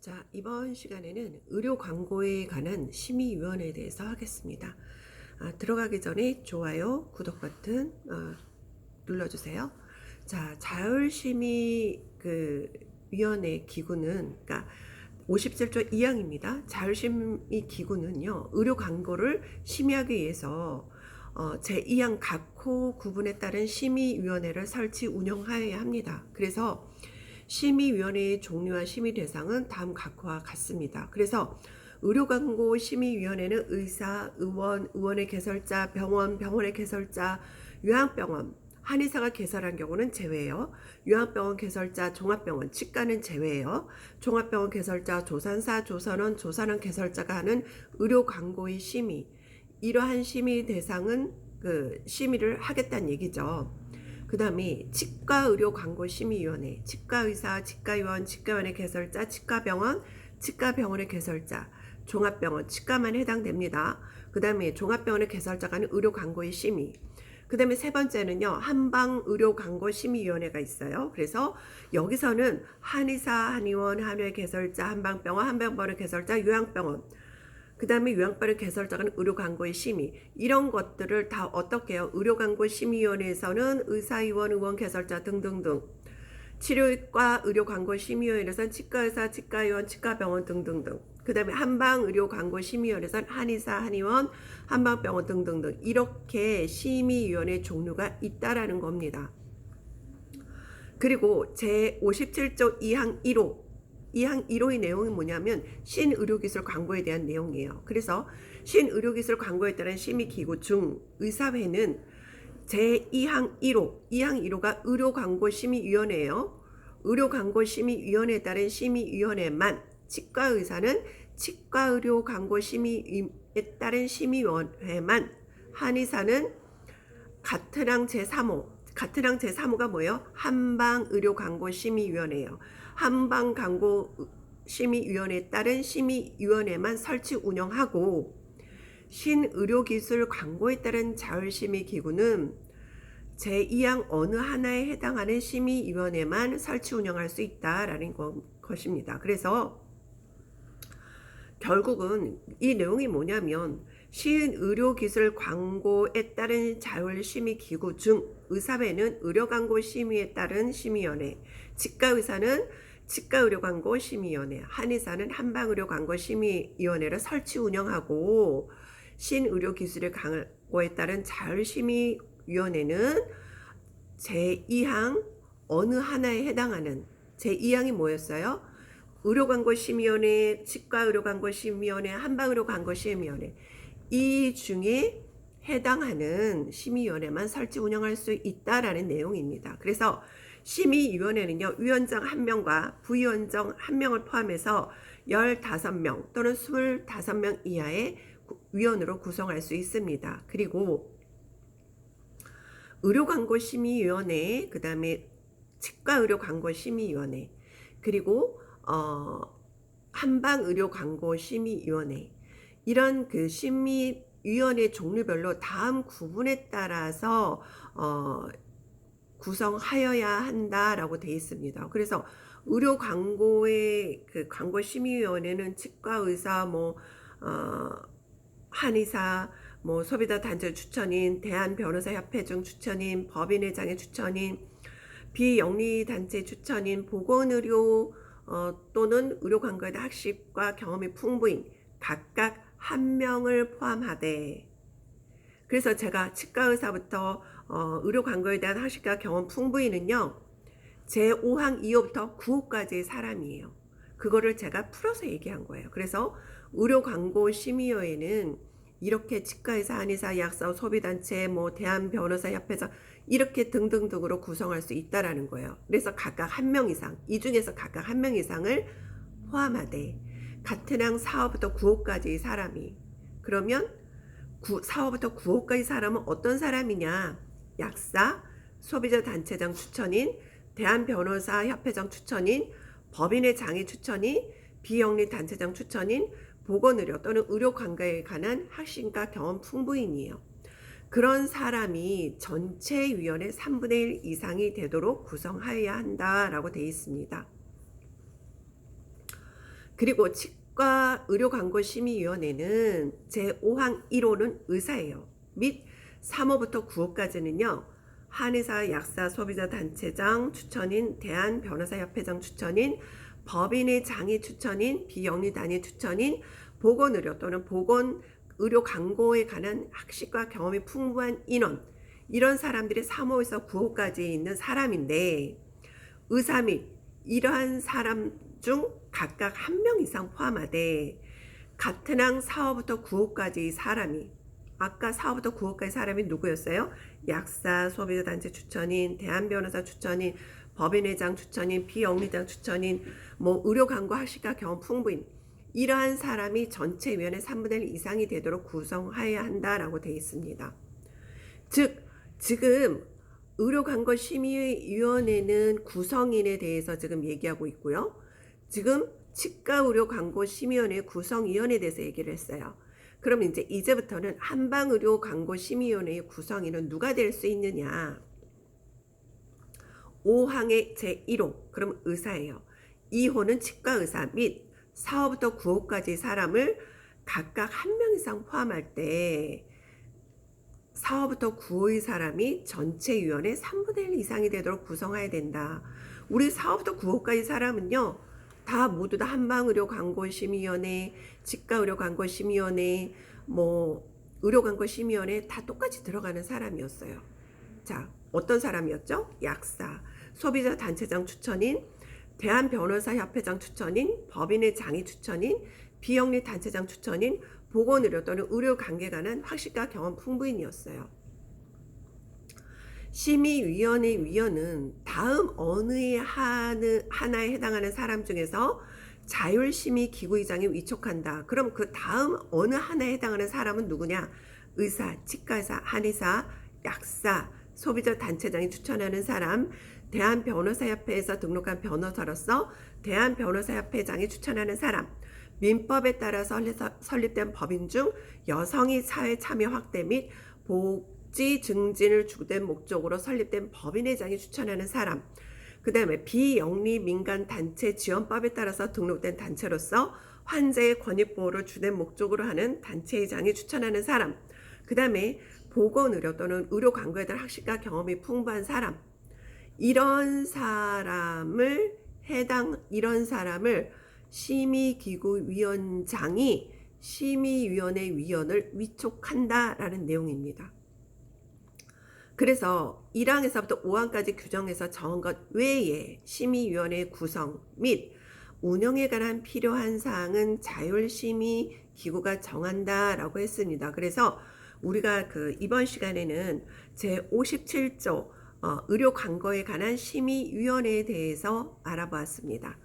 자, 이번 시간에는 의료 광고에 관한 심의위원회에 대해서 하겠습니다. 아, 들어가기 전에 좋아요, 구독 버튼 어, 눌러주세요. 자, 자율심의 그 위원회 기구는 그러니까 57조 2항입니다. 자율심의 기구는요, 의료 광고를 심의하기 위해서 어, 제2항 각호 구분에 따른 심의위원회를 설치 운영하여야 합니다. 그래서 심의위원회의 종류와 심의 대상은 다음 각호와 같습니다. 그래서 의료광고 심의위원회는 의사, 의원, 의원의 개설자, 병원, 병원의 개설자, 요양병원, 한의사가 개설한 경우는 제외예요. 요양병원 개설자, 종합병원, 치과는 제외예요. 종합병원 개설자, 조산사, 조선원, 조산원 개설자가 하는 의료 광고의 심의. 이러한 심의 대상은 그 심의를 하겠다는 얘기죠. 그 다음에 치과의료광고심의위원회, 치과의사, 치과의원, 치과의원의 개설자, 치과병원, 치과병원의 개설자, 종합병원, 치과만 해당됩니다. 그 다음에 종합병원의 개설자가 하는 의료광고의 심의. 그 다음에 세 번째는요, 한방의료광고심의위원회가 있어요. 그래서 여기서는 한의사, 한의원, 한의 개설자, 한방병원, 한방병원의 개설자, 요양병원, 그 다음에 요양병원 개설자는 의료광고의 심의. 이런 것들을 다 어떻게 해요? 의료광고 심의위원회에서는 의사의원, 의원 개설자 등등등. 치료과 의료광고 심의위원회에서는 치과의사, 치과의원, 치과병원 등등등. 그 다음에 한방의료광고심의위원회에서는 한의사, 한의원, 한방병원 등등등. 이렇게 심의위원회 종류가 있다라는 겁니다. 그리고 제57조 2항 1호 2항 1호의 내용이 뭐냐면 신의료기술 광고에 대한 내용이에요. 그래서 신의료기술 광고에 따른 심의기구 중 의사회는 제2항 1호, 2항 1호가 의료광고심의위원회예요. 의료광고심의위원회에 따른 심의위원회만 치과의사는 치과의료광고심의에 따른 심의위원회만 한의사는 같은 항 제3호 같은 항 제3호가 뭐예요? 한방의료광고심의위원회예요. 한방 광고 심의위원회에 따른 심의위원회만 설치 운영하고 신의료기술 광고에 따른 자율심의기구는 제2항 어느 하나에 해당하는 심의위원회만 설치 운영할 수 있다라는 것입니다. 그래서 결국은 이 내용이 뭐냐면 신의료기술 광고에 따른 자율심의기구 중 의사회는 의료광고 심의에 따른 심의위원회, 치과의사는 치과의료광고 심의위원회, 한의사는 한방의료광고 심의위원회를 설치 운영하고 신의료기술의 광고에 따른 자율심의위원회는 제2항 어느 하나에 해당하는 제2항이 뭐였어요? 의료광고심의위원회, 치과의료광고심의위원회, 한방의료광고심의위원회 이 중에 해당하는 심의위원회만 설치 운영할 수 있다라는 내용입니다. 그래서 심의위원회는요, 위원장 1명과 부위원장 1명을 포함해서 15명 또는 25명 이하의 위원으로 구성할 수 있습니다. 그리고 의료광고심의위원회, 그 다음에 치과의료광고심의위원회, 그리고 어, 한방의료광고심의위원회 이런 그 심의위원회 종류별로 다음 구분에 따라서 어, 구성하여야 한다라고 되어 있습니다. 그래서 의료 광고의 그 광고 심의위원회는 치과 의사, 뭐 어, 한의사, 뭐 소비자 단체 추천인, 대한 변호사 협회 중 추천인, 법인회장의 추천인, 비영리 단체 추천인, 보건의료 어, 또는 의료 광고에 대한 학식과 경험이 풍부인 각각 한 명을 포함하되 그래서 제가 치과 의사부터 어, 의료 광고에 대한 학식과 경험 풍부인은요. 제 5항 2호부터 9호까지의 사람이에요. 그거를 제가 풀어서 얘기한 거예요. 그래서 의료 광고 심의위원회는 이렇게 치과의사, 한의사, 약사, 소비단체, 뭐 대한 변호사 협회장 이렇게 등등등으로 구성할 수 있다라는 거예요. 그래서 각각 한 명 이상, 이 중에서 각각 한 명 이상을 포함하되 같은 항 4호부터 9호까지의 사람이 그러면 9, 4호부터 9호까지 사람은 어떤 사람이냐? 약사, 소비자 단체장 추천인, 대한 변호사 협회장 추천인, 법인의 장애 추천인, 비영리 단체장 추천인, 보건의료 또는 의료 관계에 관한 학식과 경험 풍부인이에요. 그런 사람이 전체 위원회 3분의 1 이상이 되도록 구성하여야 한다라고 되어 있습니다. 그리고 치 과 의료광고심의위원회는 제5항 1호는 의사예요. 및 3호부터 9호까지는요. 한의사, 약사, 소비자 단체장 추천인, 대한 변호사 협회장 추천인, 법인의 장이 추천인, 비영리 단위 추천인, 보건 의료 또는 보건 의료 광고에 관한 학식과 경험이 풍부한 인원, 이런 사람들이 3호에서 9호까지 있는 사람인데, 의사 및 이러한 사람 중 각각 한 명 이상 포함하되, 같은 항 4호부터 9호까지 사람이, 아까 4호부터 9호까지 사람이 누구였어요? 약사, 소비자 단체 추천인, 대한 변호사 추천인, 법인회장 추천인, 비영리장 추천인, 뭐 의료 광고 학식과 경험 풍부인 이러한 사람이 전체 위원회 3분의 1 이상이 되도록 구성하여야 한다라고 되어 있습니다. 즉 지금 의료광고심의위원회는 구성인에 대해서 지금 얘기하고 있고요. 지금 치과 의료 광고 심의위원회 구성 위원회에 대해서 얘기를 했어요. 그럼 이제 이제부터는 한방 의료 광고 심의위원회의 구성인은 누가 될 수 있느냐? 5항의 제1호, 그럼 의사예요. 2호는 치과 의사 및 4호부터 9호까지 사람을 각각 한 명 이상 포함할 때 4호부터 9호의 사람이 전체 위원회 3분의 1 이상이 되도록 구성해야 된다. 우리 4호부터 9호까지 사람은요. 다 모두 다 한방의료 광고심의위원회, 치과의료 광고심의위원회, 뭐 의료 광고심의위원회 다 똑같이 들어가는 사람이었어요. 자, 어떤 사람이었죠? 약사, 소비자 단체장 추천인, 대한 변호사 협회장 추천인, 법인의 장이 추천인, 비영리 단체장 추천인, 보건의료 또는 의료 관계관은 학식과 경험 풍부인이었어요. 심의위원회 위원은 다음 어느 하느, 하나에 해당하는 사람 중에서 자율심의 기구의장에 위촉한다. 그럼 그 다음 어느 하나에 해당하는 사람은 누구냐? 의사, 치과의사, 한의사, 약사, 소비자 단체장이 추천하는 사람, 대한변호사협회에서 등록한 변호사로서 대한변호사협회장이 추천하는 사람, 민법에 따라 설립된 법인 중 여성이 사회 참여 확대 및 복지 증진을 주된 목적으로 설립된 법인회장이 추천하는 사람, 그 다음에 비영리 민간 단체 지원법에 따라서 등록된 단체로서 환자의 권익 보호를 주된 목적으로 하는 단체회장이 추천하는 사람, 그 다음에 보건 의료 또는 의료 광고에 대한 학식과 경험이 풍부한 사람, 이런 사람을 해당 이런 사람을 심의기구 위원장이 심의위원회 위원을 위촉한다라는 내용입니다. 그래서 1항에서부터 5항까지 규정해서 정한 것 외에 심의위원회 구성 및 운영에 관한 필요한 사항은 자율심의 기구가 정한다라고 했습니다. 그래서 우리가 그 이번 시간에는 제 57조 어, 의료 광고에 관한 심의위원회에 대해서 알아보았습니다.